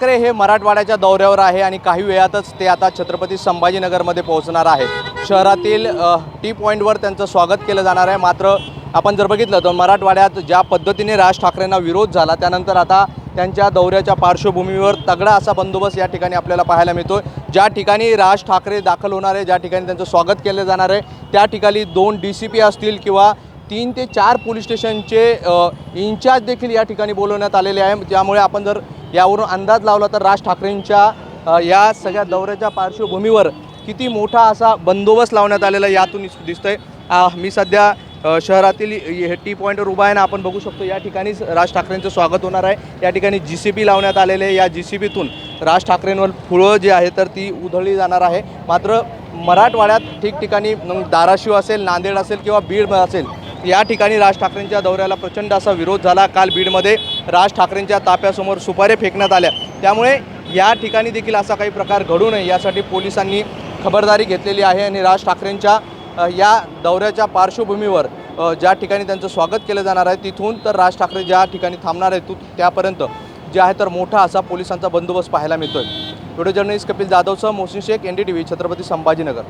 ठाकरे हे मराठवाड्याच्या दौऱ्यावर आहे आणि काही वेळातच ते आता छत्रपती संभाजीनगरमध्ये पोहोचणार आहे. शहरातील टी पॉईंटवर त्यांचं स्वागत केलं जाणार आहे. मात्र आपण जर बघितलं तर मराठवाड्यात ज्या पद्धतीने राज ठाकरेंना विरोध झाला त्यानंतर आता त्यांच्या दौऱ्याच्या पार्श्वभूमीवर तगडा असा बंदोबस्त या ठिकाणी आपल्याला पाहायला मिळतो ज्या ठिकाणी राज ठाकरे दाखल होणार आहे ज्या ठिकाणी त्यांचं स्वागत केलं जाणार आहे त्या ठिकाणी दोन डी सी पी असतील किंवा तीन ते चार पोलीस स्टेशनचे इन्चार्ज देखील या ठिकाणी बोलवण्यात आलेले आहे. त्यामुळे आपण जर यावरून अंदाज लावला तर राज ठाकरेंच्या या सगळ्या दौऱ्याच्या पार्श्वभूमीवर किती मोठा असा बंदोबस्त लावण्यात आलेला यातून दिसतोय. आहे मी सध्या शहरातील हे टी पॉईंटवर उभा आहे ना आपण बघू शकतो या ठिकाणीच राज ठाकरेंचं स्वागत होणार आहे. या ठिकाणी जी सी बी लावण्यात आलेले आहे या जी सी बीतून राज ठाकरेंवर फुळं जी आहे तर ती उधळली जाणार आहे. मात्र मराठवाड्यात ठिकठिकाणी दाराशिव धाराशिव असेल नांदेड असेल किंवा बीड असेल या ठिकाणी राज ठाकरेंच्या दौऱ्याला प्रचंड असा विरोध झाला. काल बीडमध्ये राज ठाकरेंच्या ताप्यासमोर सुपारे फेकण्यात आल्या. त्यामुळे या ठिकाणी देखील असा काही प्रकार घडू नये यासाठी पोलिसांनी खबरदारी घेतलेली आहे आणि राज ठाकरेंच्या या दौऱ्याच्या पार्श्वभूमीवर ज्या ठिकाणी त्यांचं स्वागत केलं जाणार आहे तिथून तर राज ठाकरे ज्या ठिकाणी थांबणार आहेत तू त्यापर्यंत जे आहे तर मोठा असा पोलिसांचा बंदोबस्त पाहायला मिळतोय. Video journalist Kapil जाधवसह Mohsin Shaikh N D T V Chhatrapati Sambhajinagar.